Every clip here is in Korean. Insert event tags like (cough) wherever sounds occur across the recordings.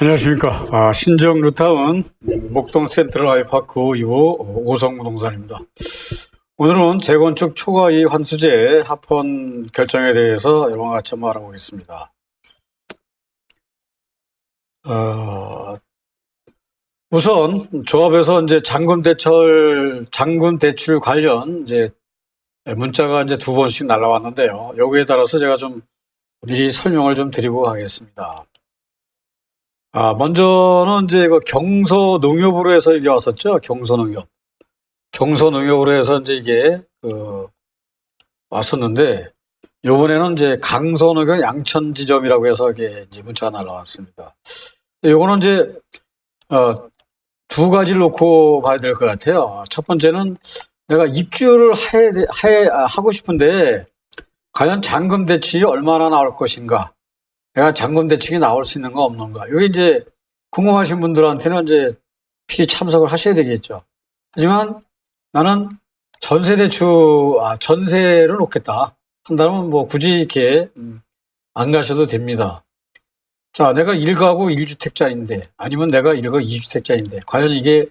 안녕하십니까. 아, 신정 루타운 목동 센트럴 아이파크 2호 오성부동산입니다. 오늘은 재건축 초과이 환수제 합헌 결정에 대해서 여러분과 같이 한번 알아보겠습니다. 어, 우선 조합에서 이제 잔금 대출, 잔금 대출 관련 이제 문자가 이제 두 번씩 날라왔는데요. 여기에 따라서 제가 좀 미리 설명을 좀 드리고 가겠습니다. 아, 먼저는 이제 그 경서 농협으로 해서 이게 왔었죠. 경서 농협. 경서 농협으로 해서 이제 이게 그 왔었는데 요번에는 이제 강서 농협 양천 지점이라고 해서 이게 이제 문자가 날라왔습니다. 요거는 이제 어, 두 가지를 놓고 봐야 될 것 같아요. 첫 번째는 내가 입주를 해, 해, 아, 하고 싶은데 과연 잔금 대출이 얼마나 나올 것인가? 내가 잔금 대책이 나올 수 있는가 없는가. 여기 이제 궁금하신 분들한테는 이제 필히 참석을 하셔야 되겠죠. 하지만 나는 전세 대출, 아, 전세를 놓겠다. 한다면 뭐 굳이 이렇게 음, 안 가셔도 됩니다. 자, 내가 1가구 1주택자인데 아니면 내가 1가구 2주택자인데 과연 이게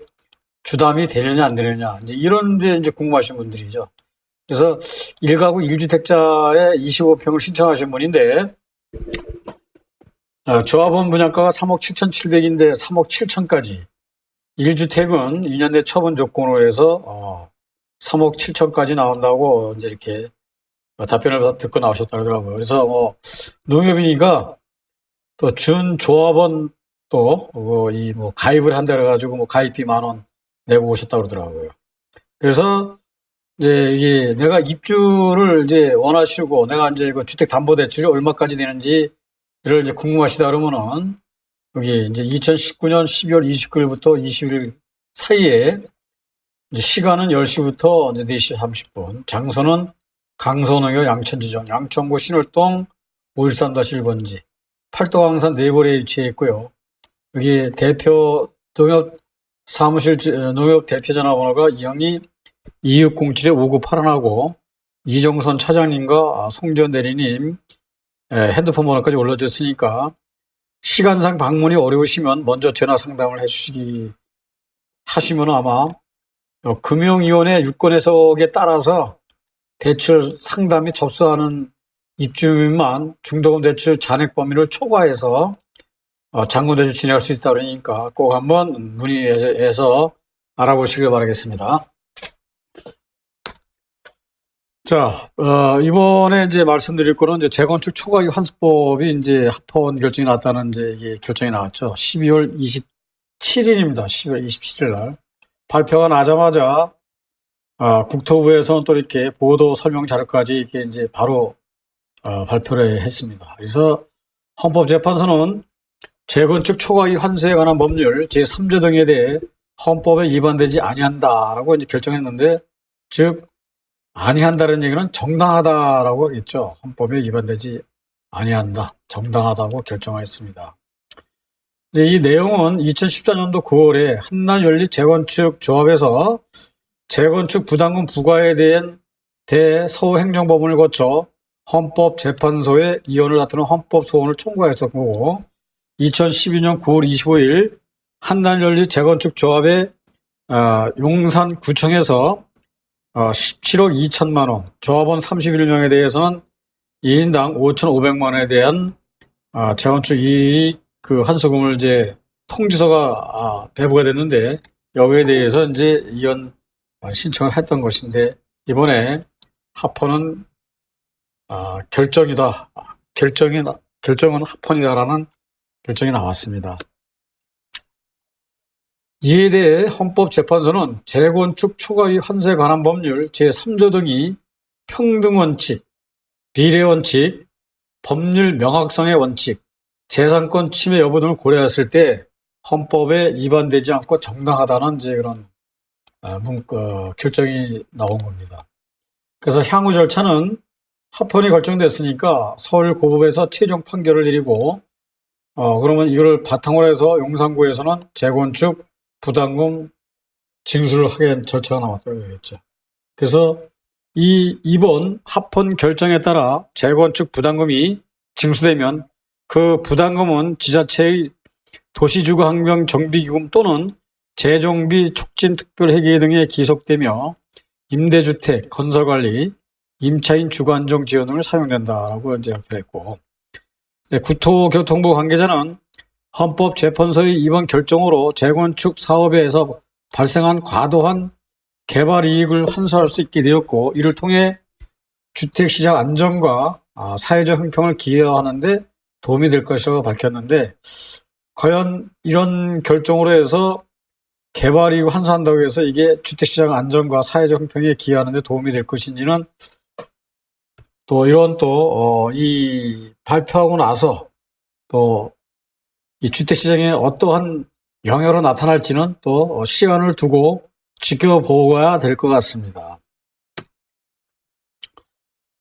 주담이 되느냐 안 되느냐. 이제 이런 데 이제 궁금하신 분들이죠. 그래서 1가구 1주택자에 25평을 신청하신 분인데 어, 조합원 분양가가 3억 7,700인데 3억 7천까지 1주택은 2년 내 처분 조건으로 해서 어, 3억 7천까지 나온다고 이제 이렇게 답변을 듣고 나오셨다 그러더라고요. 그래서 뭐 농협이니까 또 준 조합원 또이 뭐 가입을 한다 그래가지고 뭐 가입비 만 원 내고 오셨다 그러더라고요. 그래서 이제 이게 내가 입주를 이제 원하시고 내가 이제 그 주택 담보 대출이 얼마까지 되는지 이를 이제 궁금하시다 그러면은 여기 이제 2019년 12월 29일부터 20일 사이에 시간은 10시부터 이제 4시 30분, 장소는 강서농협 양천지점, 양천구 신월동 513-1번지, 팔도강산 네거리에 위치해 있고요. 여기 대표 농협 사무실 어, 농협 대표 전화번호가 202 2607-5981하고 이정선 차장님과 송전 대리님 예, 핸드폰 번호까지 올려줬으니까 시간상 방문이 어려우시면 먼저 전화 상담을 해주시기 하시면 아마 어, 금융위원회 유권 해석에 따라서 대출 상담 및 접수하는 입주민만 중도금 대출 잔액 범위를 초과해서 어, 잔금 대출 진행할 수 있다 그러니까 꼭 한번 문의해서 알아보시길 바라겠습니다. 자, 어, 이번에 이제 말씀드릴 거는 이제 재건축 초과기 환수법이 이제 합헌 결정이 났다는 이제 이게 결정이 나왔죠. 12월 27일입니다. 12월 27일 날. 발표가 나자마자, 아, 국토부에서는 또 이렇게 보도 설명 자료까지 이렇게 이제 바로, 어, 발표를 했습니다. 그래서 헌법재판소는 재건축 초과기 환수에 관한 법률 제3조 등에 대해 헌법에 위반되지 아니한다라고 이제 결정했는데, 즉, 아니한다는 얘기는 정당하다라고 하겠죠. 헌법에 위반되지 아니한다. 정당하다고 결정하였습니다. 이 내용은 2014년도 9월에 한남연립 재건축 조합에서 재건축 부담금 부과에 대한 대서울행정법원을 거쳐 헌법재판소에 이혼을 다투는 헌법소원을 청구하였었고 2012년 9월 25일 한남연립 재건축 조합의 아, 용산구청에서 17억 어, 2천만 원, 조합원 31명에 대해서는 1인당 5,500만 원에 대한 아, 재건축 이익 그 환수금을 이제 통지서가 아, 배부가 됐는데 여기에 대해서 이제 이혼 신청을 했던 것인데 이번에 합헌은 아, 결정이다. 결정이 결정은 합헌이다라는 결정이 나왔습니다. 이에 대해 헌법재판소는 재건축 초과이 환수에 관한 법률 제3조 등이 평등원칙, 비례원칙, 법률 명확성의 원칙, 재산권 침해 여부 등을 고려했을 때 헌법에 위반되지 않고 정당하다는 이제 그런 아, 문, 어, 결정이 나온 겁니다. 그래서 향후 절차는 합헌이 결정됐으니까 서울 고법에서 최종 판결을 내리고 어, 그러면 이걸 바탕으로 해서 용산구에서는 재건축 부담금 징수를 하게 절차가 나왔다고 얘기했죠. 그래서 이 이번 합헌 결정에 따라 재건축 부담금이 징수되면 그 부담금은 지자체의 도시주거환경 정비기금 또는 재정비 촉진 특별회계 등에 기속되며 임대주택, 건설관리, 임차인 주거안정 지원 등을 사용된다라고 이제 발표했고 네, 국토교통부 관계자는 헌법재판소의 이번 결정으로 재건축 사업에서 발생한 과도한 개발 이익을 환수할 수 있게 되었고 이를 통해 주택시장 안정과 아, 사회적 형평을 기여하는데 도움이 될 것이라고 밝혔는데 과연 이런 결정으로 해서 개발 이익을 환수한다고 해서 이게 주택시장 안정과 사회적 형평에 기여하는데 도움이 될 것인지는 또 이런 또 이 발표하고 나서 또 이 주택시장에 어떠한 영향으로 나타날지는 또 시간을 두고 지켜보아야 될 것 같습니다.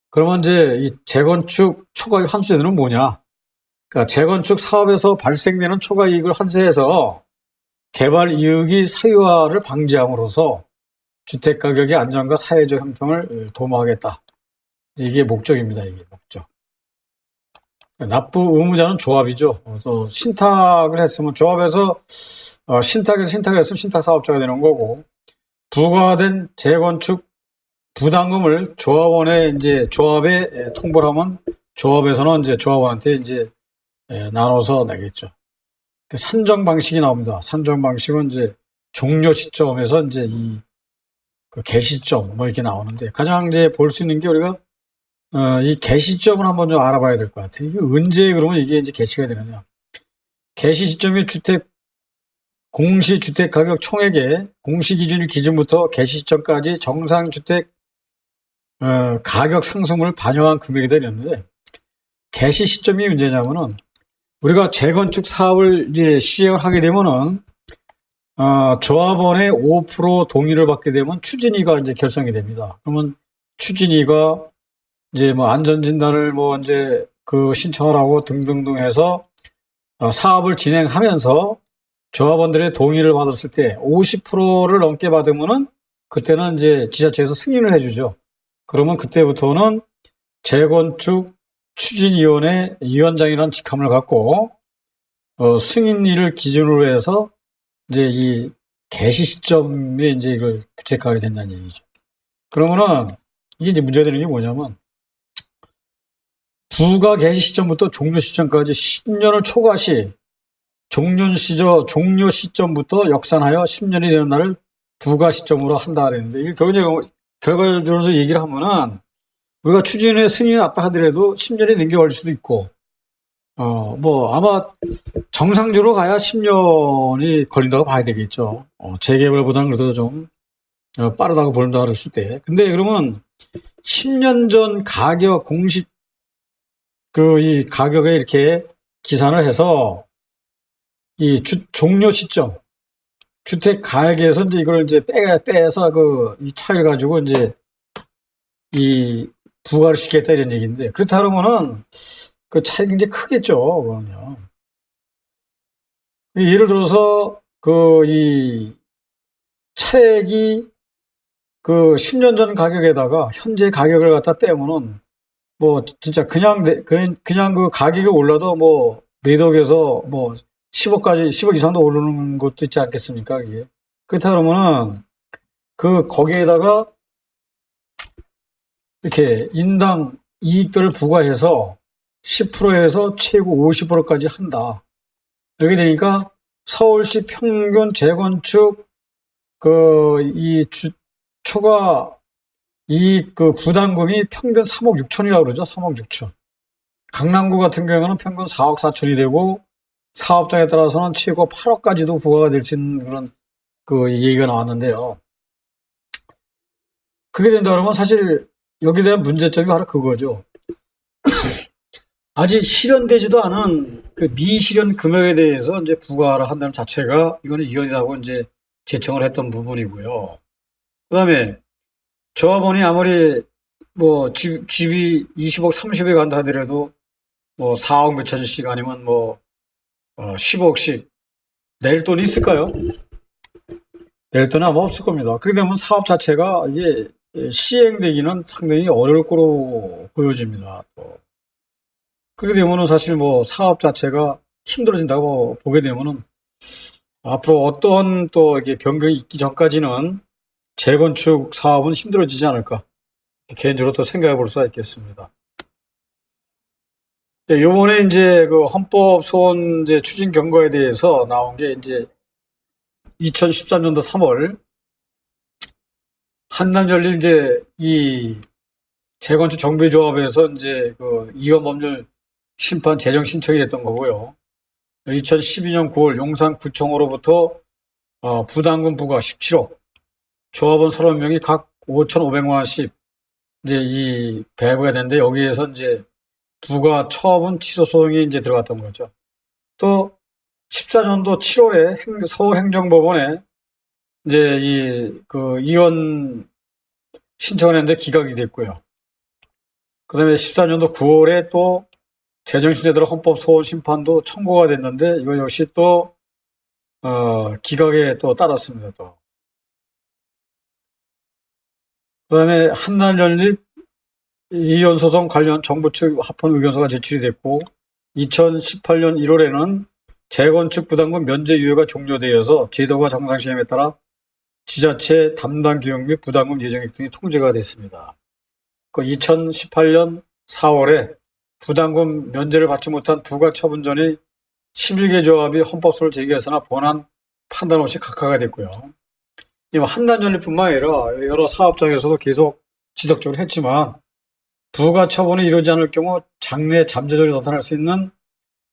그러면 이제 이 재건축 초과이익 환수제도는 뭐냐? 그러니까 재건축 사업에서 발생되는 초과이익을 환수해서 개발 이익이 사유화를 방지함으로써 주택 가격의 안정과 사회적 형평을 도모하겠다. 이게 목적입니다. 이게 목적. 납부 의무자는 조합이죠. 어, 또 신탁을 했으면 조합에서 어, 신탁에서 신탁을 했으면 신탁 사업자가 되는 거고 부과된 재건축 부담금을 조합원에 이제 조합에 에, 통보를 하면 조합에서는 이제 조합원한테 이제 에, 나눠서 내겠죠. 그 산정 방식이 나옵니다. 산정 방식은 이제 종료 시점에서 이제 이 그 개시점 뭐 이렇게 나오는데 가장 이제 볼 수 있는 게 우리가 어, 이 개시 점을 한번 좀 알아봐야 될 것 같아요. 이게 언제 그러면 이게 이제 개시가 되느냐. 개시 시점이 주택 공시 주택 가격 총액의 공시 기준일 기준부터 개시 시점까지 정상 주택 어, 가격 상승을 반영한 금액이 되었는데 개시 시점이 문제냐면은 우리가 재건축 사업을 이제 시행을 하게 되면은 어, 조합원의 5% 동의를 받게 되면 추진위가 이제 결성이 됩니다. 그러면 추진위가 이제 뭐 안전진단을 뭐 이제 그 신청을 하고 등등등 해서 어, 사업을 진행하면서 조합원들의 동의를 받았을 때 50%를 넘게 받으면은 그때는 이제 지자체에서 승인을 해주죠. 그러면 그때부터는 재건축 추진위원회 위원장이라는 직함을 갖고 어, 승인일을 기준으로 해서 이제 이 개시 시점에 이제 이걸 부책하게 된다는 얘기죠. 그러면은 이게 이제 문제되는 게 뭐냐면 부가 개시 시점부터 종료 시점까지 10년을 초과시 종료 시저 종료 시점부터 역산하여 10년이 되는 날을 부가 시점으로 한다 그랬는데 이게 결과적으로 얘기를 하면은 우리가 추진에 승인이 났다 하더라도 10년이 넘게 걸릴 수도 있고 어 뭐 아마 정상적으로 가야 10년이 걸린다고 봐야 되겠죠. 어, 재개발보다는 그래도 좀 어, 빠르다고 본다 그랬을 때. 근데 그러면 10년 전 가격 공식 그 이 가격에 이렇게 기산을 해서 이 주, 종료 시점 주택 가액에서 이제 이걸 이제 빼 빼서 그 이 차이를 가지고 이제 이 부과를 시켰다 이런 얘기인데 그렇다 그러면은 그 차이가 굉장히 크겠죠 그거는요. 예를 들어서 그 이 차액이 그 10년 전 가격에다가 현재 가격을 갖다 빼면은 뭐 진짜 그냥 내- 그냥 그냥 그 가격이 올라도 뭐 매덕에서 뭐 10억까지 10억 이상도 오르는 것도 있지 않겠습니까? 이게 그렇다 그러면은 그 거기에다가 이렇게 인당 이익별을 부과해서 10%에서 최고 50%까지 한다. 이렇게 되니까 서울시 평균 재건축 그 이 초과 이 그 부담금이 평균 3억 6천이라고 그러죠. 3억 6천. 강남구 같은 경우는 평균 4억 4천이 되고 사업장에 따라서는 최고 8억까지도 부과가 될 수 있는 그런 그 얘기가 나왔는데요. 그게 된다 그러면 사실 여기에 대한 문제점이 바로 그거죠. (coughs) 아직 실현되지도 않은 그 미실현 금액에 대해서 이제 부과를 한다는 자체가 이거는 이혼이라고 이제 제청을 했던 부분이고요. 그 다음에 조합원이 아무리 뭐 집, 집이 20억, 30억 간다 하더라도 뭐 4억 몇천씩 아니면 뭐 어, 10억씩 낼 돈이 있을까요? 낼 돈은 아마 없을 겁니다. 그렇게 되면 사업 자체가 이게 시행되기는 상당히 어려울 거로 보여집니다. 또. 그렇게 되면은 사실 뭐 사업 자체가 힘들어진다고 보게 되면은 앞으로 어떤 또 이게 변경이 있기 전까지는 재건축 사업은 힘들어지지 않을까 개인적으로 또 생각해 볼 수가 있겠습니다. 예, 요번에 이제 그 헌법 소원 이제 추진 경과에 대해서 나온 게 이제 2013년도 3월 한남 열린 이제 이 재건축 정비조합에서 이제 그 이원 법률 심판 재정 신청이 됐던 거고요. 2012년 9월 용산구청으로부터 어, 부담금 부과 17억, 조합원 30명이 각 5,500만 원씩 이제 이 배부가 됐는데 여기에서 이제 부가 처분 취소 소송이 이제 들어갔던 거죠. 또 14년도 7월에 서울행정법원에 이제 이 그 이원 신청을 했는데 기각이 됐고요. 그 다음에 14년도 9월에 또 재정신제대로 헌법 소원 심판도 청구가 됐는데 이거 역시 또 어, 기각에 또 따랐습니다. 또. 그 다음에 한날연립 이혼 소송 관련 정부 측 합헌 의견서가 제출이 됐고 2018년 1월에는 재건축 부담금 면제 유예가 종료되어서 제도가 정상 시행에 따라 지자체 담당 기역 및 부담금 예정액 등이 통제가 됐습니다. 그 2018년 4월에 부담금 면제를 받지 못한 부가 처분전이 11개 조합이 헌법소를 제기했으나 본안 판단 없이 각하가 됐고요. 이 한단연립뿐만 아니라 여러 사업장에서도 계속 지속적으로 했지만 부가 처분이 이루어지지 않을 경우 장래 잠재적으로 나타날 수 있는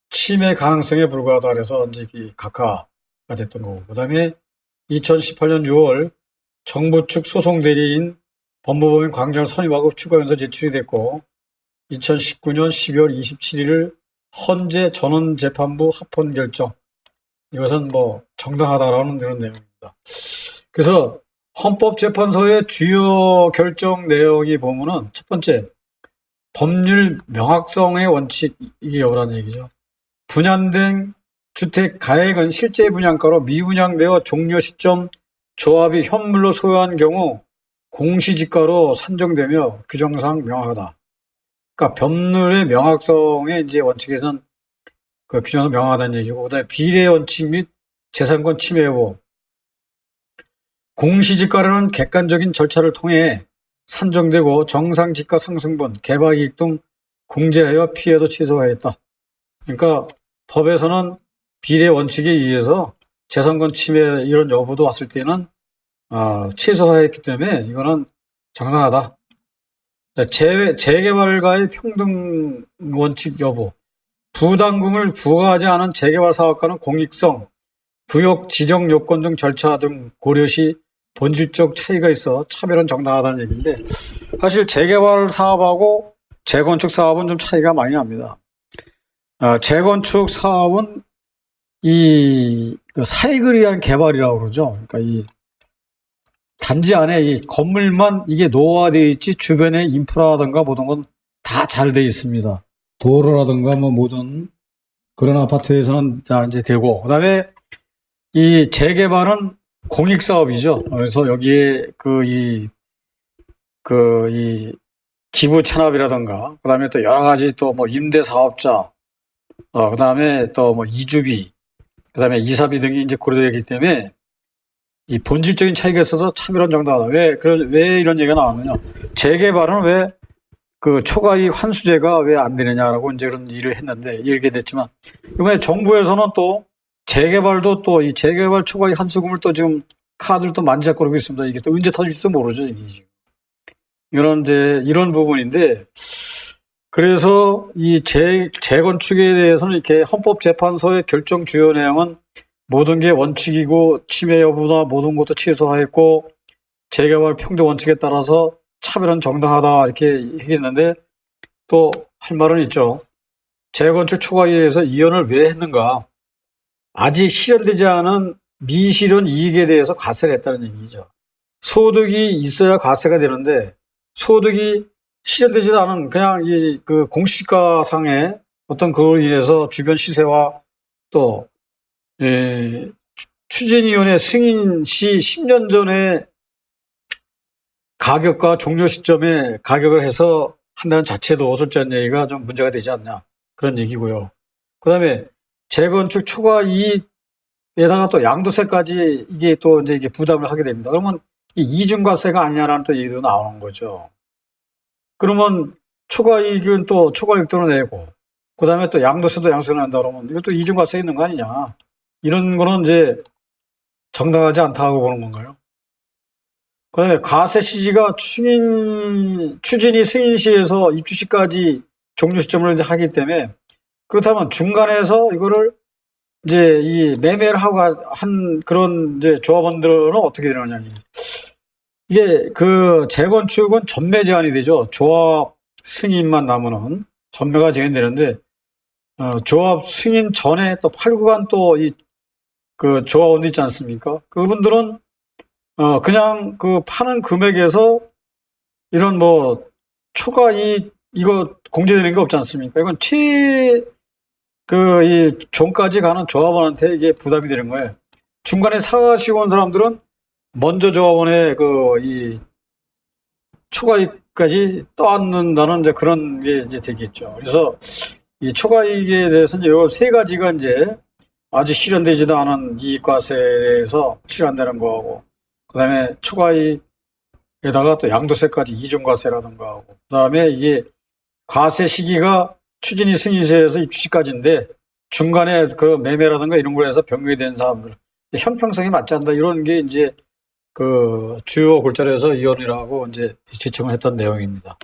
침해 가능성에 불과하다 그래서 이제 이 각하가 됐던 거고 그 다음에 2018년 6월 정부 측 소송 대리인 법무법인 광장을 선임하고 추가연서 제출이 됐고 2019년 12월 27일 헌재 전원재판부 합헌 결정 이것은 뭐 정당하다라는 그런 내용입니다. 그래서 헌법재판소의 주요 결정 내용이 보면은 첫 번째 법률 명확성의 원칙이 여부라는 얘기죠. 분양된 주택 가액은 실제 분양가로 미분양되어 종료 시점 조합이 현물로 소유한 경우 공시지가로 산정되며 규정상 명확하다. 그러니까 법률의 명확성의 이제 원칙에선 그 규정상 명확하다는 얘기고, 그다음에 비례 원칙 및 재산권 침해 여부. 공시지가라는 객관적인 절차를 통해 산정되고 정상지가 상승분, 개발이익 등 공제하여 피해도 취소하였다. 그러니까 법에서는 비례 원칙에 의해서 재산권 침해 이런 여부도 왔을 때는 어, 최소화했기 때문에 이거는 정당하다. 재, 재개발과의 평등 원칙 여부. 부담금을 부과하지 않은 재개발 사업가는 공익성, 구역 지정 요건 등 절차 등 고려시 본질적 차이가 있어 차별은 정당하다는 얘기인데 사실 재개발 사업하고 재건축 사업은 좀 차이가 많이 납니다. 어, 재건축 사업은 이 사익을 위한 개발이라고 그러죠. 그러니까 이 단지 안에 이 건물만 이게 노화되어 있지 주변에 인프라라든가 모든 건 다 잘 돼 있습니다. 도로라든가 뭐 모든 그런 아파트에서는 다 이제 되고 그다음에 이 재개발은 공익 사업이죠. 그래서 여기에 그이그이 기부 찬압이라든가 그다음에 또 여러 가지 또 뭐 임대 사업자 어 그다음에 또 뭐 이주비 그다음에 이사비 등이 이제 고려되기 때문에 이 본질적인 차이가 있어서 차별은 정당하다. 왜, 그런, 왜 이런 얘기가 나왔느냐. 재개발은 왜 그 초과이익 환수제가 왜 안 되느냐라고 이제 그런 일을 했는데, 이렇게 됐지만, 이번에 정부에서는 또 재개발도 또 이 재개발 초과이익 환수금을 또 지금 카드를 또 만지작 거리고 있습니다. 이게 또 언제 터질지도 모르죠. 이게. 이런 이제 이런 부분인데, 그래서 이 재, 재건축에 대해서는 이렇게 헌법재판소의 결정 주요 내용은 모든 게 원칙이고 침해 여부나 모든 것도 최소화했고 재개발 평등 원칙에 따라서 차별은 정당하다 이렇게 얘기했는데 또 할 말은 있죠. 재건축 초과에 의해서 이혼을 왜 했는가? 아직 실현되지 않은 미실현 이익에 대해서 과세를 했다는 얘기죠. 소득이 있어야 과세가 되는데 소득이 실현되지도 않은 그냥 이 그 공시가 상의 어떤 그로 인해서 주변 시세와 또 예, 추진위원회 승인 시 10년 전에 가격과 종료 시점에 가격을 해서 한다는 자체도 어설자는 얘기가 좀 문제가 되지 않냐 그런 얘기고요. 그 다음에 재건축 초과 이익에다가 또 양도세까지 이게 또 이제 이게 부담을 하게 됩니다. 그러면 이 이중과세가 아니냐라는 또 얘기도 나오는 거죠. 그러면 초과 이익은 또 초과 이익도 내고, 그 다음에 또 양도세도 양도세 낸다 그러면 이것도 이중과세 있는 거 아니냐. 이런 거는 이제 정당하지 않다고 보는 건가요? 그 다음에 과세 시지가 추진, 추진이 승인시에서 입주시까지 종료 시점을 이제 하기 때문에 그렇다면 중간에서 이거를 이제 이 매매를 하고 한 그런 이제 조합원들은 어떻게 되느냐. 이게 그 재건축은 전매 제한이 되죠. 조합 승인만 남으면 전매가 제한되는데 어, 조합 승인 전에 또 8구간 또 이 그 조합원들 있지 않습니까? 그분들은 어 그냥 그 파는 금액에서 이런 뭐 초과 이 이거 공제되는 게 없지 않습니까? 이건 최 그 이 종까지 가는 조합원한테 이게 부담이 되는 거예요. 중간에 사가시고 온 사람들은 먼저 조합원의 그 이 초과이익까지 떠안는다는 이제 그런 게 이제 되겠죠. 그래서 이 초과이익에 대해서 이제 요세 가지가 이제 아직 실현되지도 않은 이익과세에서 실현되는 거하고, 그 다음에 초과이익에다가 또 양도세까지 이중과세라든가 하고, 그 다음에 이게 과세 시기가 추진이 승인시에서 입주시까지인데 중간에 그 매매라든가 이런 해서 변경이 된 사람들 형평성이 맞지 않다 이런 게 이제 그 주요 골자리에서 위원이라고 이제 지청을 했던 내용입니다.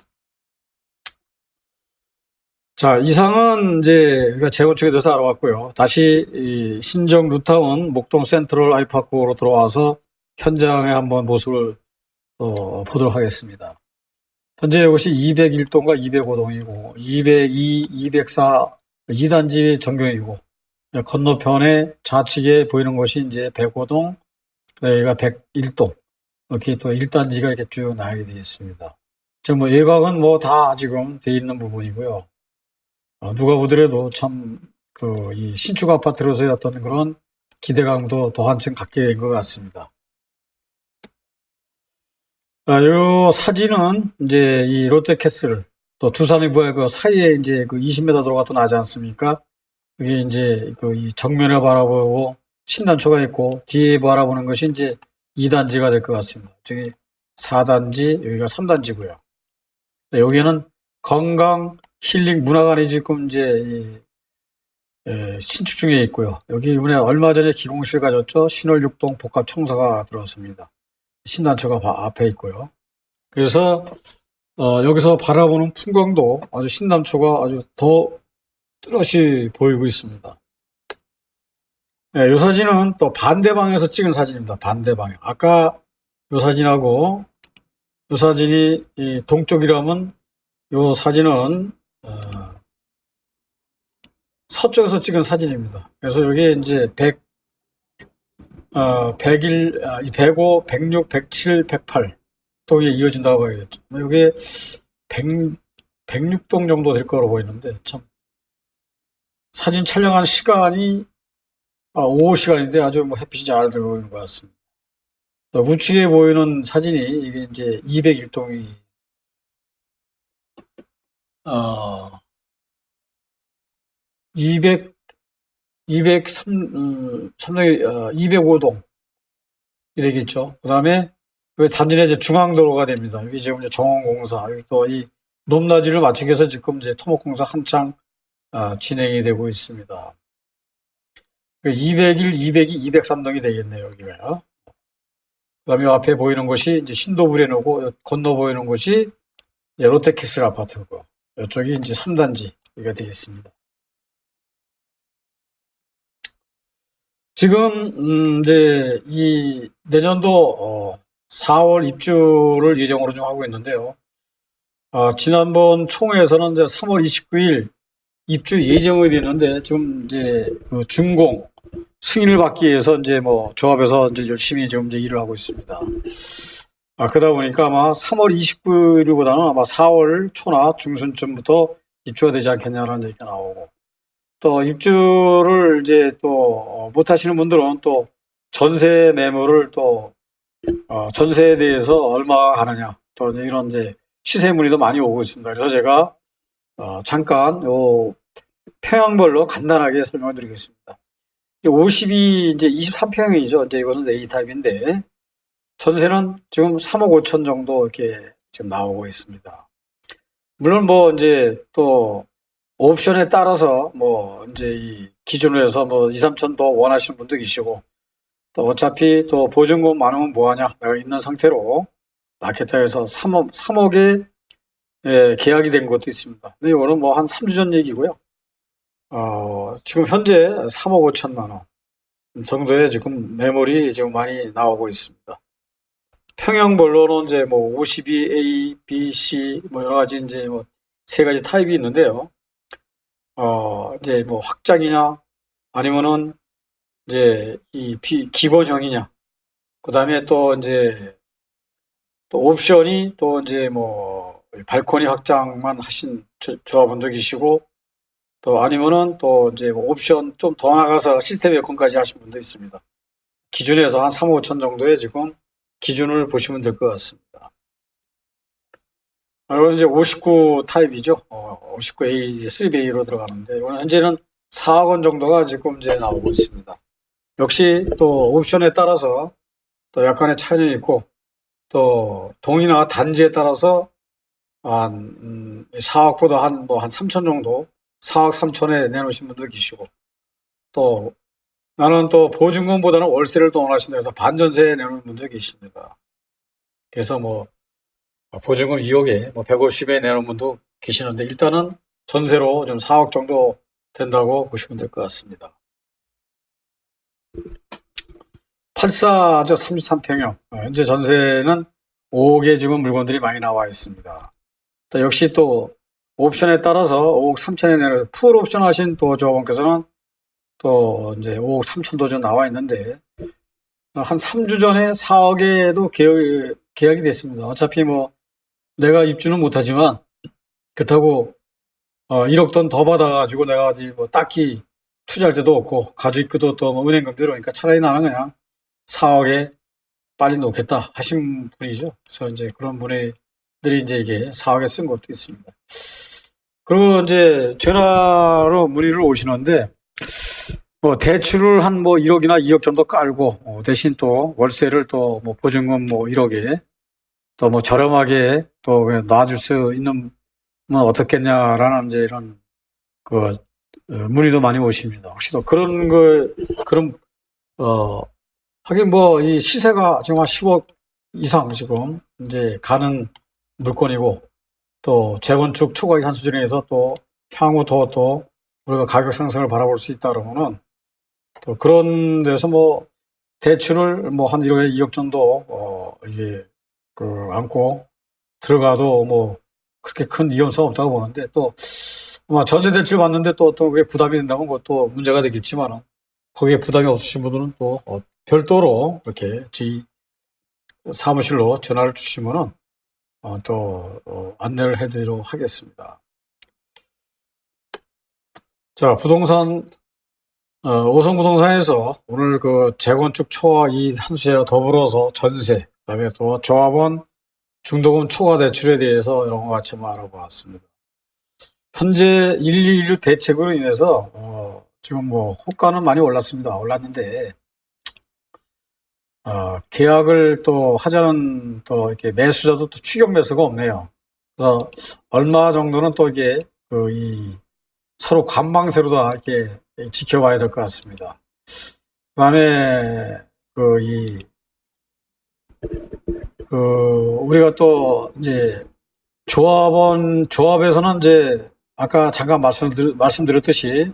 자, 이상은 이제 재건축에 대해서 알아봤고요. 다시 이 신정 루타운 목동 센트럴 아이파크로 들어와서 현장에 한번 모습을 어, 보도록 하겠습니다. 현재 이것이 201동과 205동이고 202, 204 2단지 전경이고 건너편에 좌측에 보이는 것이 이제 105동, 여기가 101동 이렇게 또 1단지가 이렇게 쭉 나열이 되어 있습니다. 지금 뭐 예각은 뭐 다 지금 돼 있는 부분이고요. 어, 누가 보더라도 참 그 이 신축 아파트로서의 어떤 그런 기대감도 더 한층 갖게 된 것 같습니다. 아, 요 사진은 이제 이 롯데캐슬 또 두산이부의 그 사이에 이제 그 20m 들어가도 나지 않습니까? 그게 이제 그 이 정면을 바라보고 신단초가 있고 뒤에 바라보는 것이 이제 2단지가 될 것 같습니다. 저기 4단지, 여기가 3단지고요. 여기는 건강 힐링 문화관이 지금 이제 이, 에, 신축 중에 있고요. 여기 이번에 얼마 전에 기공실 가졌죠. 신월 6동 복합 청사가 들어왔습니다. 신단초가 바- 앞에 있고요. 그래서 어, 여기서 바라보는 풍광도 아주 신단초가 아주 더 뚜렷이 보이고 있습니다. 네, 이 사진은 또 반대방에서 찍은 사진입니다. 반대방. 아까 이 사진하고 이 사진이 이 동쪽이라면 이 사진은 어, 서쪽에서 찍은 사진입니다. 그래서 여기 이제 100, 어, 101, 아, 105, 106, 107, 108 동에 이어진다고 봐야겠죠. 이게 100, 106동 정도 될 거로 보이는데 참 사진 촬영한 시간이 아, 오후 시간인데 아주 뭐 햇빛이 잘 들어오고 있는 것 같습니다. 또 우측에 보이는 사진이 이게 이제 201동이 어, 200, 203, 음, 3동이, 어, 205동. 이 되겠죠. 그 다음에, 그 단지는 이제 중앙도로가 됩니다. 여기 지금 이제 정원공사, 여기 또 이 높낮이를 맞추기 위해서 지금 이제 토목공사 한창, 아, 진행이 되고 있습니다. 그 201, 202, 203동이 되겠네요, 여기가요. 그 다음에 앞에 보이는 것이 이제 신도브레노고, 건너 보이는 이제 롯데캐슬 아파트고, 이쪽이 이제 3단지가 되겠습니다. 지금 음, 이제 이 내년도 어, 4월 입주를 예정으로 좀 하고 있는데요. 아, 지난번 총회에서는 이제 3월 29일 입주 예정이 됐는데 지금 이제 그 준공 승인을 받기 위해서 이제 뭐 조합에서 이제 열심히 지금 이제 일을 하고 있습니다. 아, 그러다 보니까 아마 3월 29일보다는 아마 4월 초나 중순쯤부터 입주가 되지 않겠냐라는 얘기가 나오고 또 입주를 이제 또 못하시는 분들은 또 전세 매물을 또 어, 전세에 대해서 얼마가 가느냐 또 이런 이제 시세 문의도 많이 오고 있습니다. 그래서 제가 어, 잠깐 요 평형별로 간단하게 설명을 드리겠습니다. 50이 이제 23평형이죠. 이제 이것은 A 타입인데 전세는 지금 3억 5천 정도 이렇게 지금 나오고 있습니다. 물론 뭐 이제 또 옵션에 따라서 뭐 이제 이 기준으로 해서 뭐 2, 3천 더 원하시는 분도 계시고 또 어차피 또 보증금 많으면 뭐하냐 내가 있는 상태로 마케터에서 3억, 3억에 예, 계약이 된 것도 있습니다. 근데 이거는 뭐 한 3주 전 얘기고요. 어, 지금 현재 3억 5천만 원 정도의 지금 매물이 지금 많이 나오고 있습니다. 평형별로는 이제 뭐 52A, B, C 뭐 여러 가지 이제 뭐 세 가지 타입이 있는데요. 어, 이제 뭐 확장이냐 아니면은 이제 이 비, 기본형이냐 그 다음에 또 이제 또 옵션이 또 이제 뭐 발코니 확장만 하신 조- 조합원도 계시고 또 아니면은 또 이제 뭐 옵션 좀 더 나가서 시스템 에어컨까지 하신 분도 있습니다. 기준에서 한 3, 5천 정도의 지금 기준을 보시면 될 것 같습니다. 아, 이건 이제 59 타입이죠. 어, 59A, 3A로 들어가는데 이거는 현재는 4억 원 정도가 지금 이제 나오고 있습니다. 역시 또 옵션에 따라서 또 약간의 차이는 있고 또 동이나 단지에 따라서 한 음, 4억보다 한 뭐 한 3천 정도 4억 3천에 내놓으신 분도 계시고 또 나는 또 보증금보다는 월세를 더 원하신다 해서 반전세에 내놓은 분도 계십니다. 그래서 뭐 보증금 2억에 뭐 150에 내놓은 분도 계시는데 일단은 전세로 좀 4억 정도 된다고 보시면 될 것 같습니다. 84, 저 33평형. 어, 현재 전세는 5억에 지금 물건들이 많이 나와 있습니다. 또 역시 또 옵션에 따라서 5억 3천에 내는 풀 옵션 하신 또 조합원께서는 또 이제 5억 3천도 좀 나와 있는데 한 3주 전에 4억에도 계약이, 계약이 됐습니다. 어차피 뭐 내가 입주는 못하지만 그렇다고 어, 1억 돈 더 받아가지고 내가 어디 뭐 딱히 투자할 데도 없고 가족입구도 또 뭐 은행금 들어오니까 차라리 나는 그냥 4억에 빨리 놓겠다 하신 분이죠. 그래서 이제 그런 분들이 이제 이게 4억에 쓴 것도 있습니다. 그리고 이제 전화로 문의를 오시는데 뭐 대출을 한 뭐 1억이나 2억 정도 깔고 어, 대신 또 월세를 또 뭐 보증금 뭐 1억에 또 뭐 저렴하게 또 놔줄 수 있는 뭐 어떻겠냐라는 이제 이런 그 어, 문의도 많이 오십니다. 혹시 또 그런 거 그런 어 하긴 뭐 이 시세가 지금 한 10억 이상 지금 이제 가는 물건이고 또 재건축 초과익 한 수준에서 또 향후 더 또 우리가 가격 상승을 바라볼 수 있다 그러면은 또 그런 데서 뭐 대출을 뭐 한 1억에 2억 정도 어 이게 그 안고 들어가도 뭐 그렇게 큰 위험성 없다고 보는데 또 아마 전세 대출 받는데 또또 그게 부담이 된다면 그것도 문제가 되겠지만은 거기에 부담이 없으신 분들은 또 어, 별도로 이렇게 저희 사무실로 전화를 주시면은 어, 또 어, 안내를 해드리도록 하겠습니다. 자, 부동산 어, 오성 부동산에서 오늘 그 재건축 초과 이익 한수와 더불어서 전세, 그다음에 또 조합원 중도금 초과 대출에 대해서 이런 것 같이 한번 알아보았습니다. 현재 1216 대책으로 인해서 어, 지금 뭐 호가는 많이 올랐습니다. 올랐는데 어, 계약을 또 하자는 또 이렇게 매수자도 또 추격 매수가 없네요. 그래서 얼마 정도는 또 이게 그 이 서로 관망세로 다 이렇게 지켜봐야 될 것 같습니다. 그다음에 그이 그 우리가 또 이제 조합원 조합에서는 이제 아까 잠깐 말씀드렸, 말씀드렸듯이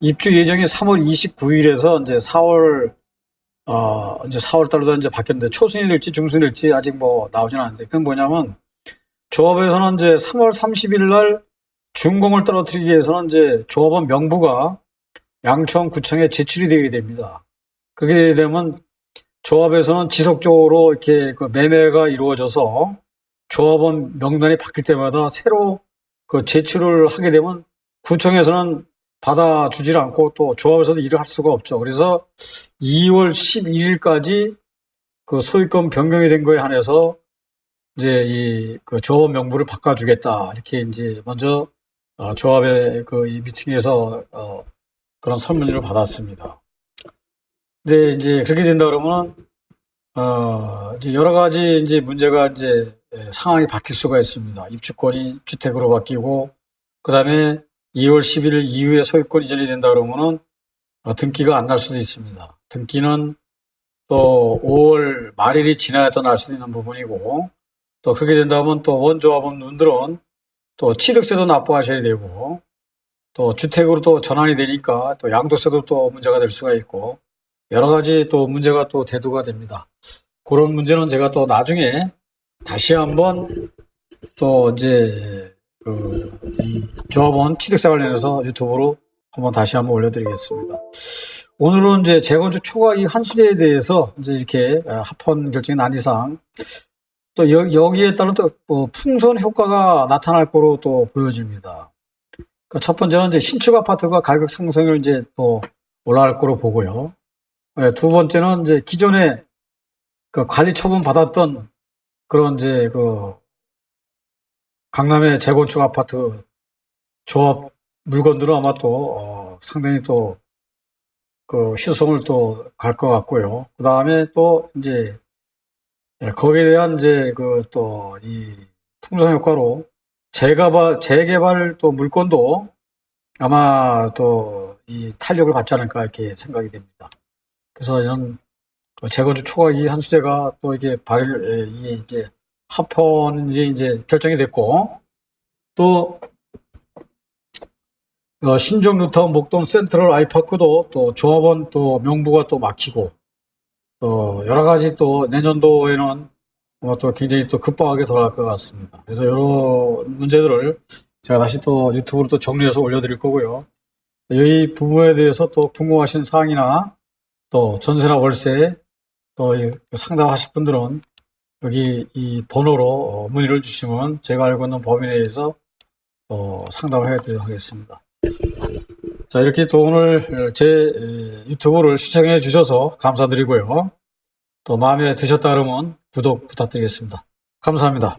입주 예정이 3월 29일에서 이제 4월 어 이제 4월 달로 이제 바뀌었는데 초순이 될지 중순이 될지 아직 뭐 나오진 않는데 그건 뭐냐면 조합에서는 이제 3월 30일 날 준공을 떨어뜨리기 위해서는 이제 조합원 명부가 양천 구청에 제출이 되게 됩니다. 그게 되면 조합에서는 지속적으로 이렇게 그 매매가 이루어져서 조합원 명단이 바뀔 때마다 새로 그 제출을 하게 되면 구청에서는 받아주질 않고 또 조합에서도 일을 할 수가 없죠. 그래서 2월 12일까지 그 소유권 변경이 된 거에 한해서 이제 이 그 조합원 명부를 바꿔주겠다 이렇게 이제 먼저 어, 조합의 그 이 미팅에서 어, 그런 설문지를 받았습니다. 근데 이제 그렇게 된다 그러면은 어, 이제 여러 가지 이제 문제가 이제 예, 상황이 바뀔 수가 있습니다. 입주권이 주택으로 바뀌고 그다음에 2월 11일 이후에 소유권 이전이 된다 그러면은 어, 등기가 안 날 수도 있습니다. 등기는 또 5월 말일이 지나야 또 날 수도 있는 부분이고 또 그렇게 된다면 또 원조합원분들은 또 취득세도 납부하셔야 되고 또 주택으로 또 전환이 되니까 또 양도세도 또 문제가 될 수가 있고 여러 가지 또 문제가 또 대두가 됩니다. 그런 문제는 제가 또 나중에 다시 한번 또 이제 그이 조합원 취득세 관련해서 유튜브로 한번 다시 한번 올려드리겠습니다. 오늘은 이제 재건축 초과 이 한수제에 대해서 이제 이렇게 어, 합헌 결정이 난 이상 또 여, 여기에 따른 또 어, 풍선 효과가 나타날 거로 또 보여집니다. 그러니까 첫 번째는 이제 신축 아파트가 가격 상승을 이제 또 올라갈 거로 보고요. 예, 두 번째는 이제 기존에 그 관리 처분 받았던 그런 이제 그 강남의 재건축 아파트 조합 물건들은 아마 또 어, 상당히 또그 희소성을 또 갈 것 같고요. 그 다음에 또 이제 예, 거기에 대한 이제 그 또 이 풍선 효과로 재개발 재개발 또 물건도 아마 또 이 탄력을 받지 않을까 이렇게 생각이 됩니다. 그래서 그 재건축 초과이 한수제가 또 이게 예, 이게 이제 합헌이 이제 결정이 됐고 또 어, 신정 루타운 목동 센트럴 아이파크도 또 조합원 또 명부가 또 막히고 또 여러 가지 또 내년도에는 아마 또 굉장히 또 급박하게 돌아갈 것 같습니다. 그래서 이런 문제들을 제가 다시 또 유튜브로 또 정리해서 올려드릴 거고요. 이 부분에 대해서 또 궁금하신 사항이나 또 전세나 월세 또이 상담을 하실 분들은 여기 이 번호로 어, 문의를 주시면 제가 알고 있는 범위 내에서 어, 상담을 해드리도록 하겠습니다. 자, 이렇게 또 오늘 제 에, 유튜브를 시청해 주셔서 감사드리고요. 또 마음에 드셨다 그러면 구독 부탁드리겠습니다. 감사합니다.